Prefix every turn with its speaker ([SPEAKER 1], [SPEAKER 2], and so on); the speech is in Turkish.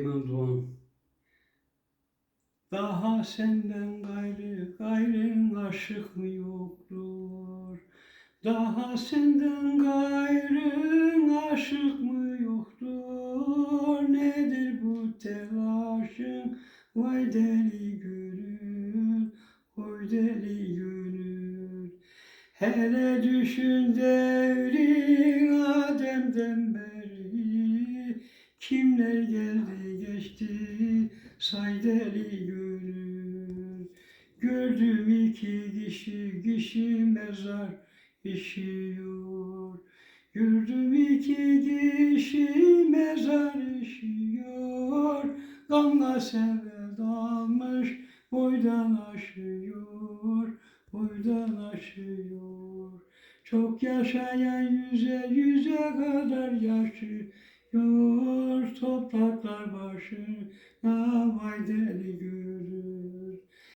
[SPEAKER 1] Doğan. Daha senden gayrı gayrın aşık mı yoktur? Daha senden gayrın aşık mı yoktur? Nedir bu telaşın? Vay deli gönül, oy deli gönül. Hele düşün devrin Adem'den beri Kimler geldi say deli gönül Gördüm iki kişi kişi mezar işiyor Gördüm iki kişi mezar işiyor Kanla sevdamış boydan aşıyor boydan aşıyor. Çok yaşayan yüze yüze kadar yaşıyor. Topraklar başına vay deli gönül.